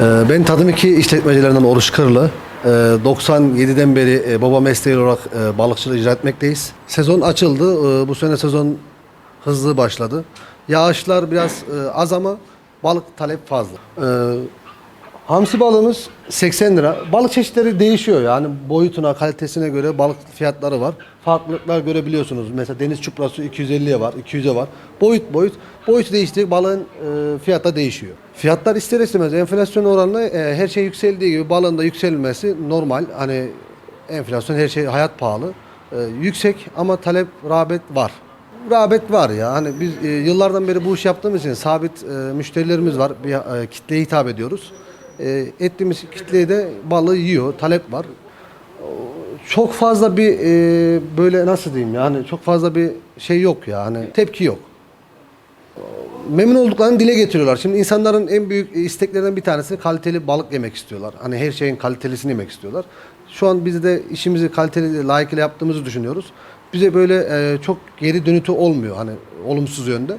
Ee, Ben Tadım 2 işletmecilerinden Oruç Kırlı. Ee, 97'den beri e, baba mesleği olarak e, balıkçılığı icra etmekteyiz. Sezon açıldı. Ee, Bu sene sezon hızlı başladı. Yağışlar biraz e, az ama balık talep fazla. Hamsi balığımız 80 lira. Balık çeşitleri değişiyor yani boyutuna, kalitesine göre balık fiyatları var. Farklılıklar görebiliyorsunuz. Mesela deniz çuprası 250'ye var, 200'e var. Boyut boyut. Boyutu değiştiği balığın e, fiyatı da değişiyor. Fiyatlar ister istemez enflasyon oranla e, her şey yükseldiği gibi balığın da yükselmesi normal. Hani enflasyon her şey hayat pahalı. E, yüksek ama talep, rağbet var. Rağbet var ya. Hani biz e, yıllardan beri bu iş yaptığımız için sabit e, müşterilerimiz var. Bir e, kitleye hitap ediyoruz. E, ettiğimiz kitleye de balığı yiyor. Talep var. Çok fazla bir e, böyle nasıl diyeyim yani çok fazla bir şey yok ya. Hani tepki yok. Memnun olduklarını dile getiriyorlar. Şimdi insanların en büyük isteklerinden bir tanesi kaliteli balık yemek istiyorlar. Hani her şeyin kalitelisini yemek istiyorlar. Şu an biz de işimizi kaliteli, layıkıyla yaptığımızı düşünüyoruz. Bize böyle e, çok geri dönütü olmuyor hani olumsuz yönde.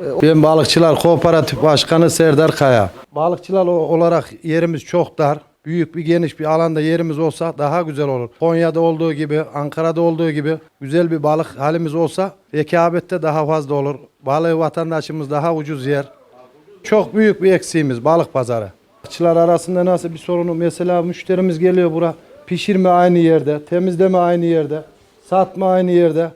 Ben Balıkçılar Kooperatif Başkanı Serdar Kaya. Balıkçılar olarak yerimiz çok dar. Büyük bir geniş bir alanda yerimiz olsa daha güzel olur. Konya'da olduğu gibi, Ankara'da olduğu gibi güzel bir balık halimiz olsa rekabette daha fazla olur. Balığı vatandaşımız daha ucuz yer. Çok büyük bir eksiğimiz balık pazarı. Balıkçılar arasında nasıl bir sorunu mesela müşterimiz geliyor bura pişirme aynı yerde, temizleme aynı yerde, satma aynı yerde.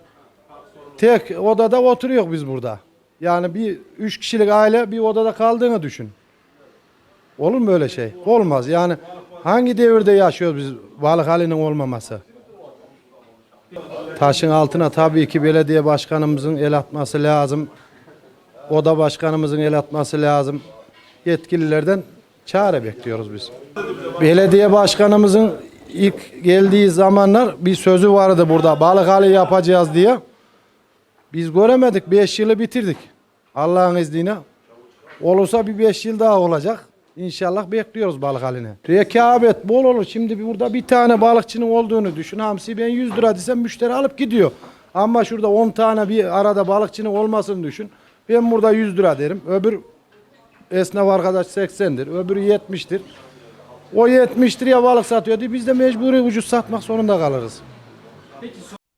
Tek odada oturuyor biz burada. Yani bir üç kişilik aile bir odada kaldığını düşün. Olur mu böyle şey? Olmaz. Yani hangi devirde yaşıyoruz biz balık halinin olmaması? Taşın altına tabii ki belediye başkanımızın el atması lazım. Oda başkanımızın el atması lazım. Yetkililerden çare bekliyoruz biz. Belediye başkanımızın ilk geldiği zamanlar bir sözü vardı burada. Balık hali yapacağız diye. Biz göremedik. 5 yılı bitirdik. Allah'ın izniyle. Olursa bir 5 yıl daha olacak. İnşallah bekliyoruz balık haline. Rekabet bol olur. Şimdi burada bir tane balıkçının olduğunu düşün. Hamsi ben 100 lira desem müşteri alıp gidiyor. Ama şurada 10 tane bir arada balıkçının olmasını düşün. Ben burada 100 lira derim. Öbür esnaf arkadaş 80'dir. Öbürü 70'tir. O 70 liraya balık satıyordu. Biz de mecburi ucuz satmak zorunda kalırız.